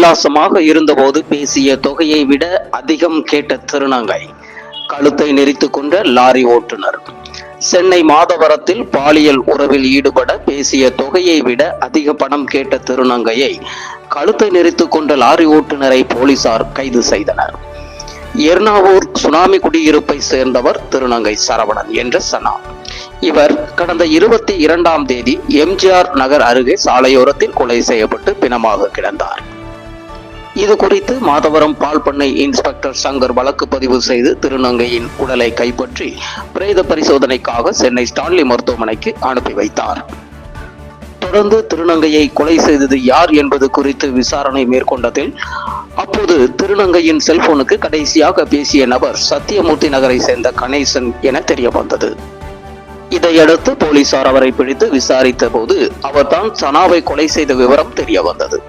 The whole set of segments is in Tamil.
உல்லாசமாக இருந்தபோது பேசிய தொகையை விட அதிகம் கேட்ட திருநங்கை கழுத்தை நெறித்து கொண்ட லாரி ஓட்டுநர். சென்னை மாதவரத்தில் பாலியல் உறவில் ஈடுபட பேசிய தொகையை விட அதிக பணம் கேட்ட திருநங்கையை கழுத்தை நெறித்து கொண்ட லாரி ஓட்டுநரை போலீசார் கைது செய்தனர். எர்ணாவூர் சுனாமி குடியிருப்பை சேர்ந்தவர் திருநங்கை சரவணன் என்ற சனா. இவர் கடந்த இருபத்தி இரண்டாம் தேதி எம்ஜிஆர் நகர் அருகே சாலையோரத்தில் கொலை செய்யப்பட்டு பிணமாக கிடந்தார். இது குறித்து மாதவரம் பால் பண்ணை இன்ஸ்பெக்டர் சங்கர் வழக்கு பதிவு செய்து திருநங்கையின் உடலை கைப்பற்றி பிரேத பரிசோதனைக்காக சென்னை ஸ்டான்லி மருத்துவமனைக்கு அனுப்பி வைத்தார். தொடர்ந்து திருநங்கையை கொலை செய்தது யார் என்பது குறித்து விசாரணை மேற்கொண்டதில் அப்போது திருநங்கையின் செல்போனுக்கு கடைசியாக பேசிய நபர் சத்தியமூர்த்தி நகரை சேர்ந்த கணேசன் என தெரிய வந்தது இதையடுத்து போலீசார் அவரை பிடித்து விசாரித்த போது அவர்தான் சனாவை கொலை செய்த விவரம் தெரிய வந்தது.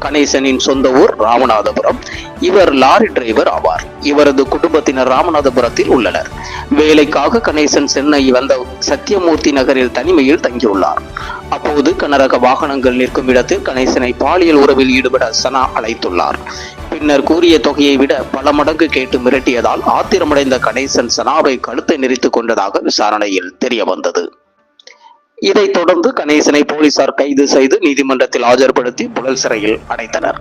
கணேசனின் சொந்த ஊர் ராமநாதபுரம். இவர் லாரி டிரைவர் ஆவார். இவரது குடும்பத்தினர் ராமநாதபுரத்தில் உள்ளனர். வேலைக்காக கணேசன் சென்னை வந்த சத்தியமூர்த்தி நகரில் தனிமையில் தங்கியுள்ளார். அப்போது கனரக வாகனங்கள் நிற்கும் இடத்தில் கணேசனை பாலியல் உறவில் ஈடுபட சனா அழைத்துள்ளார். பின்னர் கூறிய தொகையை விட பல மடங்கு கேட்டு மிரட்டியதால் ஆத்திரமடைந்த கணேசன் சனாவை கழுத்தை நெரித்துக் கொண்டதாக விசாரணையில் தெரிய வந்தது இதைத் தொடர்ந்து கணேசனை போலீசார் கைது செய்து நீதிமன்றத்தில் ஆஜர்படுத்தி புழல் சிறையில் அடைத்தனர்.